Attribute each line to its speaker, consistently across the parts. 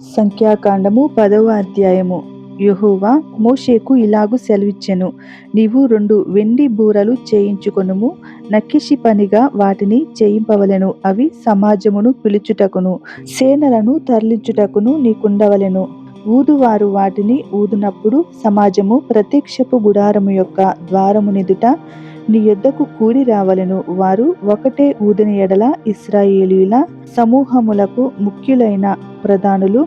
Speaker 1: సంఖ్యాకాండము పదవ అధ్యాయము. యహోవా మోషేకు ఇలాగు సెలవిచ్చెను. నీవు రెండు వెండి బూరలు చేయించుకొనుము నక్కిషి పనిగా వాటిని చేయింపవలెను. అవి సమాజమును పిలుచుటకును సేనలను తరలించుటకును నీకుండవలెను. ఊదువారు వాటిని ఊదునప్పుడు సమాజము ప్రత్యక్షపు గుడారము యొక్క ద్వారమునెదుట నీ యొద్దకు కూడి రావలెను. వారు ఒకటే ఊదిన ఎడల ఇస్రాయేలీల సమూహములకు ముఖ్యులైన ప్రధానులు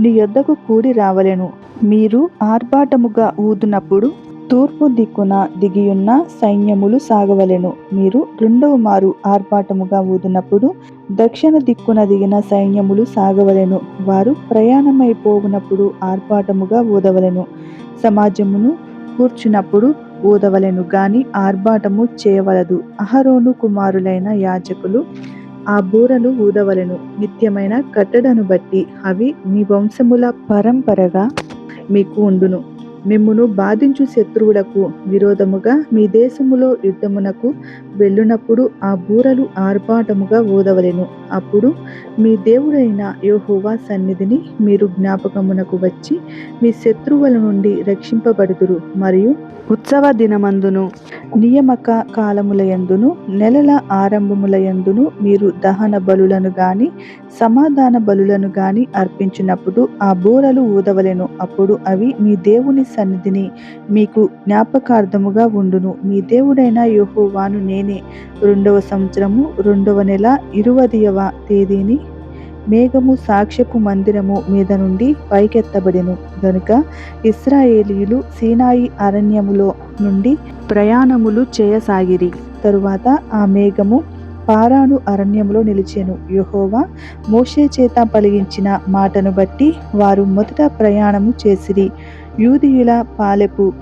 Speaker 1: నీ యొద్దకు కూడి రావలెను. మీరు ఆర్భాటముగా ఊదునప్పుడు తూర్పు దిక్కున దిగియున్న సైన్యములు సాగవలెను. మీరు రెండవ మారు ఆర్భాటముగా ఊదినప్పుడు దక్షిణ దిక్కున దిగిన సైన్యములు సాగవలెను. వారు ప్రయాణమైపోవునప్పుడు ఆర్భాటముగా ఊదవలెను. సమాజమును కూర్చున్నప్పుడు ఊదవలెను గాని ఆర్భాటము చేయవలదు. అహరోను కుమారులైన యాజకులు ఆ బూరలు ఊదవలెను. నిత్యమైన కట్టడను బట్టి అవి మీ వంశముల పరంపరగా మీకు ఉండును. మిమ్మును బాధించు శత్రువులకు విరోధముగా మీ దేశములో యుద్ధమునకు వెళ్ళునప్పుడు ఆ బూరలు ఆర్భాటముగా ఊదవలెను. అప్పుడు మీ దేవుడైన యోహోవా సన్నిధిని మీరు జ్ఞాపకమునకు వచ్చి మీ శత్రువుల నుండి రక్షింపబడుదురు. మరియు ఉత్సవ దినమందును నియమక కాలములయందును నెలల ఆరంభములయందును మీరు దహన బలులను గాని సమాధాన బలులను గాని అర్పించినప్పుడు ఆ బూరలు ఊదవలెను. అప్పుడు అవి మీ దేవుని సన్నిధిని మీకు జ్ఞాపకార్థముగా ఉండును. మీ దేవుడైన యోహోవాను నేను రెండవ సంవత్సరము రెండవ నెల ఇరువదియవ తేదీని మేఘము సాక్ష్యపు మందిరము మీద నుండి పైకెత్తబడెను. గనుక ఇస్రాయేలీయులు సీనాయి అరణ్యములో నుండి ప్రయాణములు చేయసాగిరి. తరువాత ఆ మేఘము పారాను అరణ్యంలో నిలిచెను. యహోవా మోషే చేత పలిగించిన మాటను బట్టి వారు మొదట ప్రయాణము చేసిరి. యూదియుల పాలెపు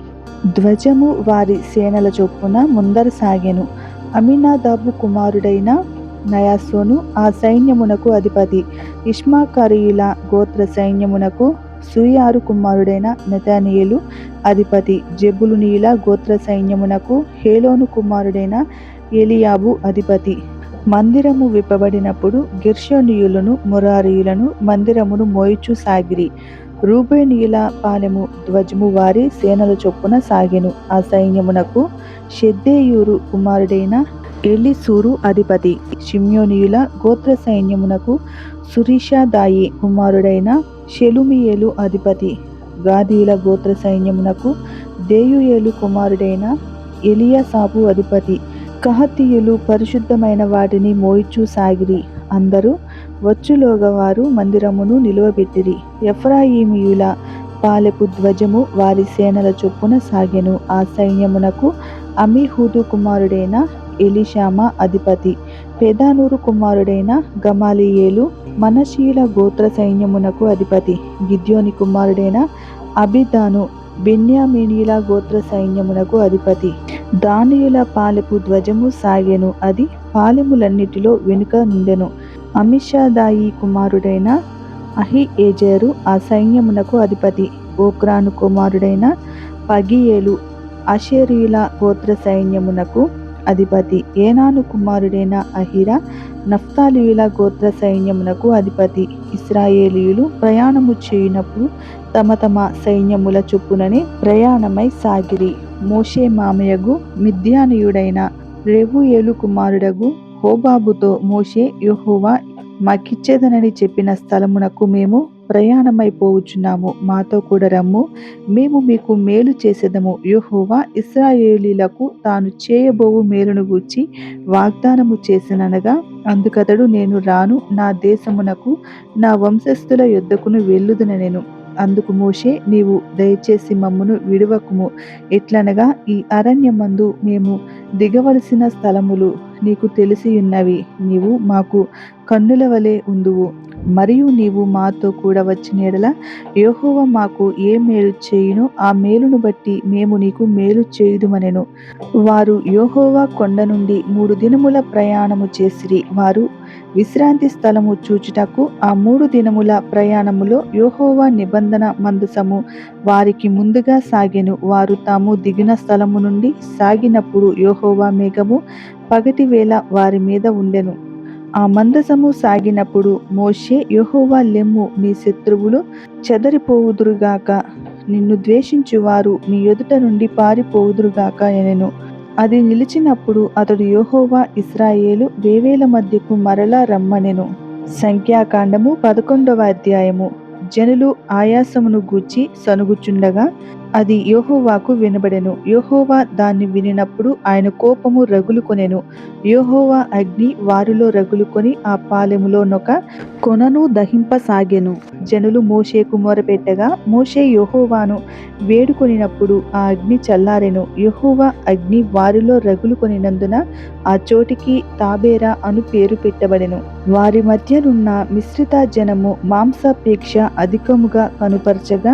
Speaker 1: ధ్వజము వారి సేనల చొప్పున ముందర సాగెను. అమినాదాబు కుమారుడైన నయాసోను ఆ సైన్యమునకు అధిపతి. ఇష్మాకరీయుల గోత్ర సైన్యమునకు సూయారు కుమారుడైన నెతానియలు అధిపతి. జెబులునీయుల గోత్ర సైన్యమునకు హేలోను కుమారుడైన ఎలియాబు అధిపతి. మందిరము విప్పబడినప్పుడు గిర్షోనీయులను మురారియులను మందిరమును మోయిచు సాగిరి. రూబేనీయుల పాలెము ధ్వజము వారి సేనల చొప్పున సాగెను. ఆ సైన్యమునకు షెద్దేయూరు కుమారుడైన ఎలిసూరు అధిపతి. షిమ్యోనియుల గోత్ర సైన్యమునకు సురీషాదాయి కుమారుడైన షెలుమియేలు అధిపతి. గాదీయుల గోత్ర సైన్యమునకు దేయుయేలు కుమారుడైన ఎలియాసాపు అధిపతి. కహతీయులు పరిశుద్ధమైన వాటిని మోయిచూ సాగిరి. అందరూ వచ్చులోగా వారు మందిరమును నిలువబెట్టిరి. ఎఫ్రాయిమియుల పాలెపు ధ్వజము వారి సేనల చొప్పున సాగెను. ఆ సైన్యమునకు అమీహూదు కుమారుడైన ఎలిషామ అధిపతి. పెదానూరు కుమారుడైన గమాలియేలు మనశీల గోత్ర సైన్యమునకు అధిపతి. గిద్యోని కుమారుడైన అబిదాను బెన్యామీనీల గోత్ర సైన్యమునకు అధిపతి. దానియుల పాలెపు ధ్వజము సాగెను. అది పాలెములన్నిటిలో వెనుక నుండెను. అమిషాదాయి కుమారుడైన అహి ఏజేరు ఆ సైన్యమునకు అధిపతి. ఓక్రాను కుమారుడైన పగియేలు అషేరియుల గోత్ర సైన్యమునకు అధిపతి. ఏనాను కుమారుడైన అహిరా నఫ్తాలియుల గోత్ర సైన్యమునకు అధిపతి. ఇస్రాయేలీయులు ప్రయాణము చేయునప్పుడు తమ తమ సైన్యముల చొప్పుననే ప్రయాణమై సాగిరి. మోషే మామయ్యగు మిద్యానీయుడైన రేవుయేలు కుమారుడగు హోబాబుతో మోషే యహోవా మాకిచ్చేదనని చెప్పిన స్థలమునకు మేము ప్రయాణమైపోవచ్చున్నాము మాతో కూడా రమ్ము. మేము మీకు మేలు చేసేదము. యెహోవా ఇస్రాయేలీలకు తాను చేయబోవు మేలును గూర్చి వాగ్దానము చేసిననగా అందుకతడు నేను రాను. నా దేశమునకు నా వంశస్థుల యొద్దకును వెళ్ళుదునెను అందుకు మోషే నీవు దయచేసి మమ్మను విడువకుము. ఎట్లనగా ఈ అరణ్యమందు మేము దిగవలసిన స్థలములు నీకు తెలిసి ఉన్నవి నీవు మాకు కన్నుల వలె ఉందువు. మరియు నీవు మాతో కూడా వచ్చిన ఎడల యెహోవ మాకు ఏ మేలు చేయును ఆ మేలును బట్టి మేము నీకు మేలు చేయుదుమనెను. వారు యెహోవా కొండ నుండి మూడు దినముల ప్రయాణము చేసిరి. వారు విశ్రాంతి స్థలము చూచుటకు ఆ మూడు దినముల ప్రయాణములో యోహోవా నిబంధన మందసము వారికి ముందుగా సాగెను. వారు తాము దిగిన స్థలము నుండి సాగినప్పుడు యోహోవా మేఘము పగటి వేళ వారి మీద ఉండెను. ఆ మందసము సాగినప్పుడు మోషే యహోవా లెమ్ము నీ శత్రువులు చెదరిపోవుదురుగాక. నిన్ను ద్వేషించువారు నీ ఎదుట నుండి పారిపోవుదురుగాక ఎనెను. అది నిలిచినప్పుడు అతడు యోహోవా ఇస్రాయేలు వేవేల మధ్యకు మరలా రమ్మనెను. సంఖ్యాకాండము పదకొండవ అధ్యాయము. జనులు ఆయాసమును గూర్చి సనుగుచుండగా అది యోహోవాకు వినబడెను. యోహోవా దాన్ని వినినప్పుడు ఆయన కోపము రగులుకొనెను. యోహోవా అగ్ని వారిలో రగులుకొని ఆ పాలెములోనొక కొనను దహింపసాగెను. జనులు మోషేకు మొరపెట్టగా మోషే యోహోవాను వేడుకొనినప్పుడు ఆ అగ్ని చల్లారెను. యెహోవా అగ్ని వారిలో రగులుకొనినందున ఆ చోటికి తాబేరా అను పేరు పెట్టబడెను. వారి మధ్యనున్న మిశ్రిత జనము మాంసాపేక్ష అధికముగా కనుపరచగా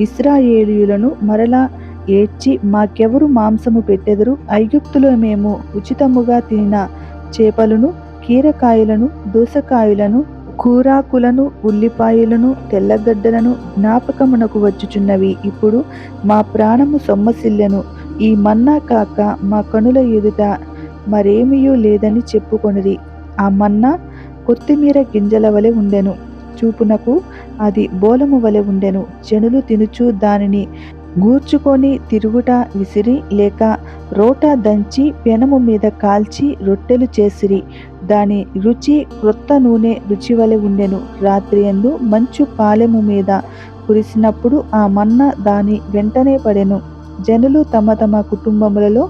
Speaker 1: ఇస్రాయేలీయులను మరలా ఏడ్చి మాకెవరు మాంసము పెట్టెదరు? ఐగుప్తులో మేము ఉచితముగా తినిన చేపలను కీరకాయలను దోసకాయలను కూరాకులను ఉల్లిపాయలను తెల్లగడ్డలను జ్ఞాపకమునకు వచ్చుచున్నవి. ఇప్పుడు మా ప్రాణము సొమ్మసిల్లెను. ఈ మన్నా కాక మా కనుల ఎదుట మరేమియూ లేదని చెప్పుకొనిది ఆ మన్నా కొత్తిమీర గింజల వలె ఉండెను. చూపునకు అది బోలము వలె ఉండెను. జనులు తినుచు దానిని గూర్చుకొని తిరుగుట విసిరి లేక రోట దంచి పెనము మీద కాల్చి రొట్టెలు చేసిరి. దాని రుచి క్రొత్త నూనె రుచి వలె ఉండెను. రాత్రి ఎందు మంచు పాలెము మీద కురిసినప్పుడు ఆ మన్న దాని వెంటనే పడెను. జనులు తమ తమ కుటుంబములలో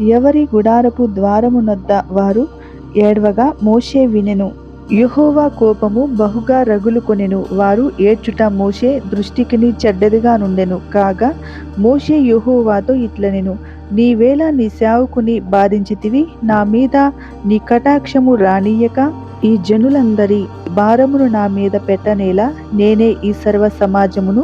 Speaker 1: ఎవరి గుడారపు ద్వారమునొద్ద వారు ఏడవగా మోషే వినెను. యహోవా కోపము బహుగా రగులుకొనెను. వారు ఏడ్చుట మోషే దృష్టికిని చెడ్డదిగా నుండెను. కాగా మోషే యహోవాతో ఇట్లనెను. నీవేళ నీ సేవకుని బాధించితివి. నా మీద నీ కటాక్షము రానియక ఈ జనులందరి భారమును నా మీద పెట్టనేలా నేనే ఈ సర్వ సమాజమును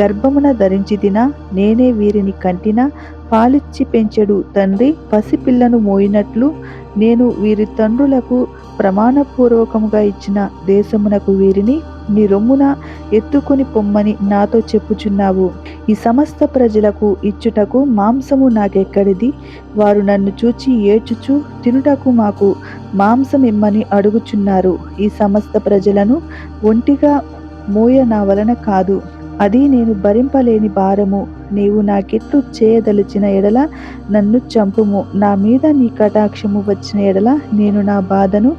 Speaker 1: గర్భమున ధరించితినా నేనే వీరిని కంటినా పాలిచ్చి పెంచెడు తండ్రి పసిపిల్లను మోయినట్లు నేను వీరి తండ్రులకు ప్రమాణపూర్వకముగా ఇచ్చిన దేశమునకు వీరిని నీ రొమ్మున ఎత్తుకొని పొమ్మని నాతో చెప్పుచున్నావు. ఈ సమస్త ప్రజలకు ఇచ్చుటకు మాంసము నాకెక్కడిది? వారు నన్ను చూచి ఏడ్చుచు తినుటకు మాకు మాంసం ఇమ్మని అడుగుచున్నారు. ఈ సమస్త ప్రజలను ఒంటిగా మోయ నా వలన కాదు. అది నేను భరింపలేని భారము. నీవు నాకెట్లు చేయదలిచిన ఎడల నన్ను చంపుము. నా మీద నీ కటాక్షము వచ్చిన ఎడల నేను నా బాధను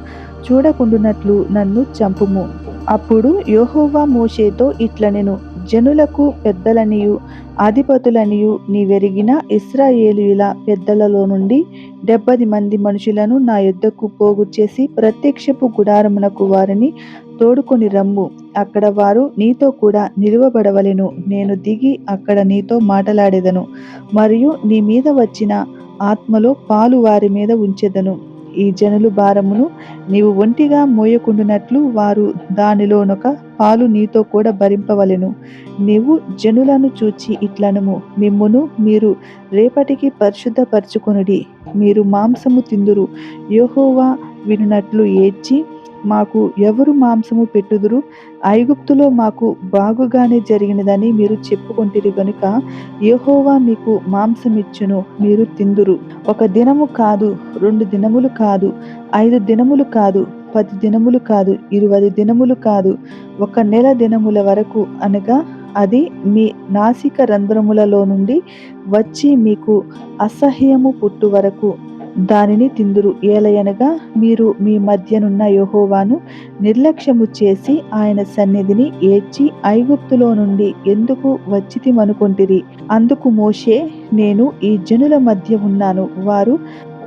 Speaker 1: చూడకుండునట్లు నన్ను చంపుము. అప్పుడు యోహోవా మోషేతో ఇట్లనెను. జనులకు పెద్దలనియు అధిపతులనియు నీవెరిగిన ఇస్రాయేలీయుల పెద్దలలో నుండి డెబ్బది మంది మనుషులను నా యొద్దకు పోగు చేసి ప్రత్యక్షపు గుడారమునకు వారిని తోడుకొని రమ్ము. అక్కడ వారు నీతో కూడా నిలువబడవలెను. నేను దిగి అక్కడ నీతో మాటలాడేదను. మరియు నీ మీద వచ్చిన ఆత్మలో పాలు వారి మీద ఉంచెదను. ఈ జనులు భారమును నీవు ఒంటిగా మోయకుండునట్లు వారు దానిలోనొక పాలు నీతో కూడా భరింపవలెను. నీవు జనులను చూచి ఇట్లనము. మిమ్మును మీరు రేపటికి పరిశుద్ధపరచుకొనుడి. మీరు మాంసము తిందురు. యోహోవా వినునట్లు ఏడ్చి మాకు ఎవరు మాంసము పెట్టుదురు? ఐగుప్తులో మాకు బాగుగానే జరిగినదని మీరు చెప్పుకొంటిరి గనుక యహోవా మీకు మాంసమిచ్చును మీరు తిందురు. ఒక దినము కాదు రెండు దినములు కాదు ఐదు దినములు కాదు పది దినములు కాదు ఇరవై దినములు కాదు ఒక నెల దినముల వరకు అనగా అది మీ నాసిక రంధ్రములలో నుండి వచ్చి మీకు అసహ్యము పుట్టు వరకు దానిని తిందురు. ఏలయనగా మీరు మీ మధ్యనున్న యహోవాను నిర్లక్ష్యము చేసి ఆయన సన్నిధిని ఏడ్చి ఐగుప్తులో నుండి ఎందుకు వచ్చితిమనుకొంటిరి? అందుకు మోషే నేను ఈ జనుల మధ్య ఉన్నాను. వారు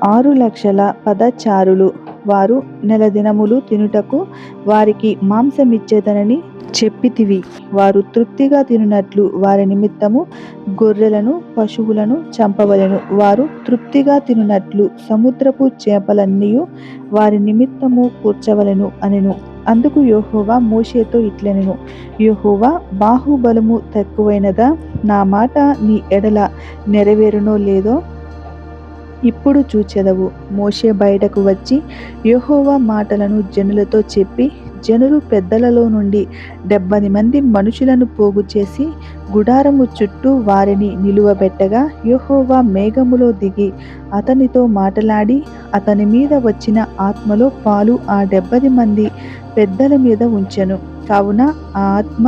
Speaker 1: ఆరు లక్షల పదచారులు. వారు నెల దినములు తినుటకు వారికి మాంసమిచ్చేదనని చెప్పితివి. వారు తృప్తిగా తినున్నట్లు వారి నిమిత్తము గొర్రెలను పశువులను చంపవలెను. వారు తృప్తిగా తినున్నట్లు సముద్రపు చేపలన్నీ వారి నిమిత్తము కూర్చవలను అనెను. అందుకు యోహోవా మోషేతో ఇట్లనెను. యోహోవా బాహుబలము తక్కువైనదా? నా మాట నీ ఎడల నెరవేరునో లేదో ఇప్పుడు చూచెదవు. మోషే బయటకు వచ్చి యహోవా మాటలను జనులతో చెప్పి జనులు పెద్దలలో నుండి డెబ్బది మంది మనుషులను పోగు చేసి గుడారము చుట్టూ వారిని నిలువబెట్టగా యహోవా మేఘములో దిగి అతనితో మాటలాడి అతని మీద వచ్చిన ఆత్మలో పాలు ఆ డెబ్బది మంది పెద్దల మీద ఉంచెను. కావున ఆ ఆత్మ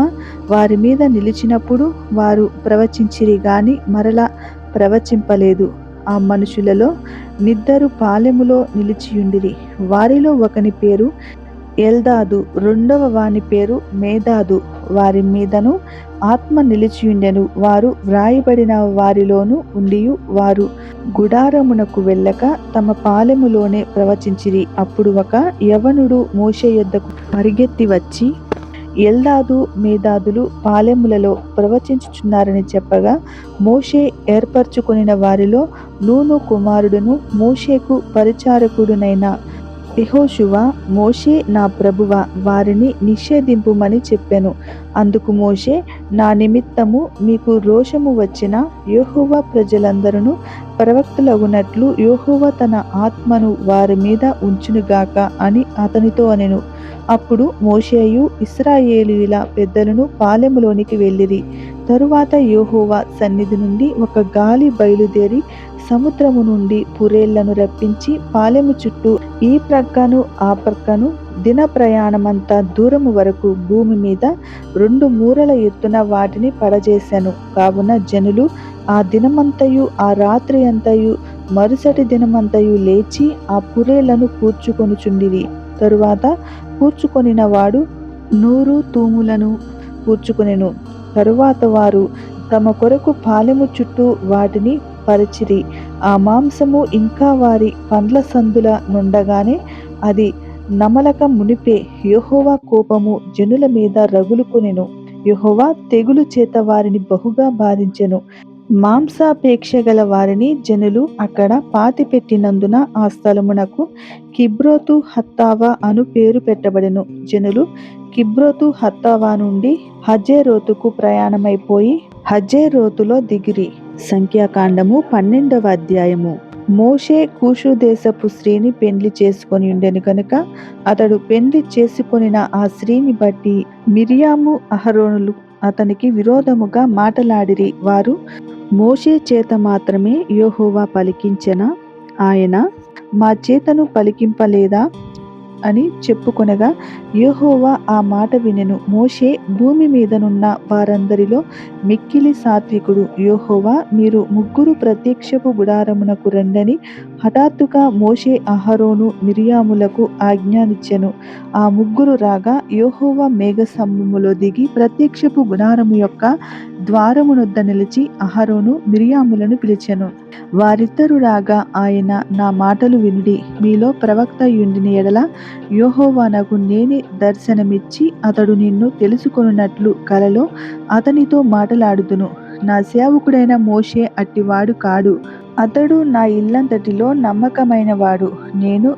Speaker 1: వారి మీద నిలిచినప్పుడు వారు ప్రవచించిరి గాని మరలా ప్రవచింపలేదు. ఆ మనుషులలో నిద్దరు పాలెములో నిలిచియుండిరి. వారిలో ఒకని పేరు ఎల్దాదు రెండవ వాని పేరు మేధాదు వారి మీదను ఆత్మ నిలిచియుండెను. వారు వ్రాయబడిన వారిలోను ఉండియు. వారు గుడారమునకు వెళ్ళక తమ పాలెములోనే ప్రవచించిరి. అప్పుడు ఒక యవనుడు మోష యొద్దకు పరిగెత్తి వచ్చి ఎల్దాదు మేధాదులు పాలెములలో ప్రవచించుచున్నారని చెప్పగా మోషే ఏర్పరచుకొనిన వారిలో నూను కుమారుడును మోషేకు పరిచారకుడునైన యెహోషువ మోషే నా ప్రభువ వారిని నిషేధింపుమని చెప్పెను. అందుకు మోషే నా నిమిత్తము మీకు రోషము వచ్చిన యోహువ ప్రజలందరూ ప్రవక్తలగునట్లు యోహువ తన ఆత్మను వారి మీద ఉంచునుగాక అని అతనితో అనెను. అప్పుడు మోషేయు ఇస్రాయేలీల పెద్దలను పాలెములోనికి వెళ్ళిరి. తరువాత యోహోవా సన్నిధి నుండి ఒక గాలి బయలుదేరి సముద్రము నుండి పురేళ్ళను రప్పించి పాలెము చుట్టూ ఈ ప్రక్కను ఆ ప్రక్కను దిన ప్రయాణమంతా దూరము వరకు భూమి మీద రెండు మూరల ఎత్తున వాటిని పడజేశాను కావున జనులు ఆ దినమంతయు ఆ రాత్రి అంతయు మరుసటి దినమంతయు లేచి ఆ పురేళ్ళను కూర్చుకొనుచుండిరి. తరువాత కూర్చుకొనిన వాడు నూరు తూములను కూర్చుకొనెను. తరువాత వారు తమ కొరకు పాలెము చుట్టూ వాటిని పరిచిరి. ఆ మాంసము ఇంకా వారి పండ్ల సందుల నుండగానే అది నమలక మునిపే యహోవా కోపము జనుల మీద రగులుకొనెను. యహోవా తెగులు చేత వారిని బహుగా బాధించెను. మాంసాపేక్ష గల వారిని జనులు అక్కడ పాతిపెట్టినందున ఆ స్థలమునకు కిబ్రోతు హత్తావా అను పేరు పెట్టబడెను. జనులు కిబ్రోతు హత్తావా నుండి హజేరోతుకు ప్రయాణమైపోయి హజేరోతులో దిగిరి. సంఖ్యాకాండము పన్నెండవ అధ్యాయము. మోషే కూషు దేశపు స్త్రీని పెండ్లి చేసుకొని ఉండెను కనుక అతడు పెండ్లి చేసుకొనిన ఆ స్త్రీని బట్టి మిరియాము అహరోనులు అతనికి విరోధముగా మాటలాడిరి. వారు మోషే చేత మాత్రమే యోహోవా పలికించిన ఆయన మా చేతను పలికింపలేదా అని చెప్పుకొనగా యోహోవా ఆ మాట వినెను. మోషే భూమి మీదనున్న వారందరిలో మిక్కిలి సాత్వికుడు యోహోవా మీరు ముగ్గురు ప్రత్యక్షపు గుడారమునకు రండని హఠాత్తుగా మోషే అహరోను మిరియాములకు ఆజ్ఞానిచ్చెను. ఆ ముగ్గురు రాగా యోహోవా మేఘస్తంభములో దిగి ప్రత్యక్షపు గుడారము యొక్క ద్వారమునొద్ద నిలిచి అహరోను మిరియాములను పిలిచెను. వారిద్దరు రాగా ఆయన నా మాటలు వినుడి మీలో ప్రవక్త యుండిని ఎడల యోహోవానకు నేనే దర్శనమిచ్చి అతడు నిన్ను తెలుసుకొనున్నట్లు కలలో అతనితో మాటలాడుదును. నా సేవకుడైన మోషే అట్టివాడు కాడు. అతడు నా ఇల్లంతటిలో నమ్మకమైనవాడు. నేను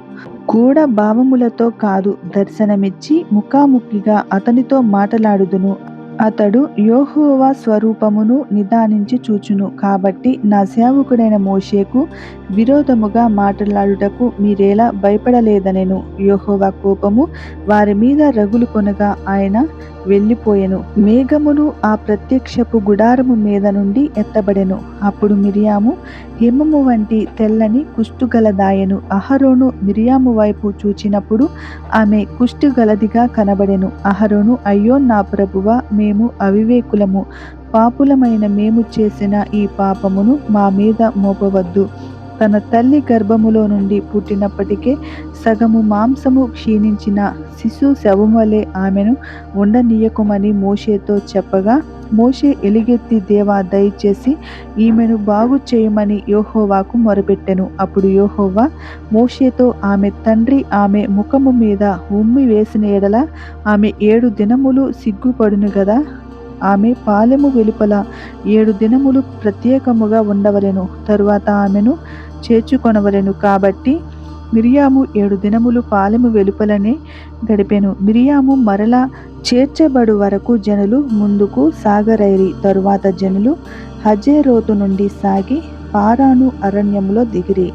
Speaker 1: కూడా భావములతో కాదు దర్శనమిచ్చి ముఖాముఖిగా అతనితో మాటలాడుదును. అతడు యోహోవా స్వరూపమును నిదానించి చూచును. కాబట్టి నా సేవకుడైన మోషేకు విరోధముగా మాట్లాడుటకు మీరేలా భయపడలేదనెను. యోహోవా కోపము వారి మీద రగులు కొనగా ఆయన వెళ్ళిపోయెను. మేఘమును ఆ ప్రత్యక్షపు గుడారము మీద నుండి ఎత్తబడెను. అప్పుడు మిరియాము హిమము వంటి తెల్లని కుష్టుగలదాయను అహరోను మిరియాము వైపు చూచినప్పుడు ఆమె కుష్టుగలదిగా కనబడెను. అహరోను అయ్యో నా ప్రభువ మేము అవివేకులము. పాపులమైన మేము చేసిన ఈ పాపమును మా మీద మోపవద్దు. తన తల్లి గర్భములో నుండి పుట్టినప్పటికే సగము మాంసము క్షీణించిన శిశు శవం వలె ఆమెను ఉండనీయకుమని మోషేతో చెప్పగా మోషే ఎలుగెత్తి దేవా దయచేసి ఈమెను బాగు చేయమని యోహోవాకు మొరపెట్టెను. అప్పుడు యోహోవా మోషేతో ఆమె తండ్రి ఆమె ముఖము మీద ఉమ్మి వేసిన ఎడల ఆమె ఏడు దినములు సిగ్గుపడును గదా? ఆమె పాలెము వెలుపల ఏడు దినములు ప్రత్యేకముగా ఉండవలెను. తరువాత ఆమెను చేర్చుకొనవలెను. కాబట్టి మిరియాము ఏడు దినములు పాలెము వెలుపలనే గడిపెను. మిరియాము మరలా చేర్చబడు వరకు జనులు ముందుకు సాగరైరి. తరువాత జనులు హజేరోతు నుండి సాగి పారాను అరణ్యములో దిగిరి.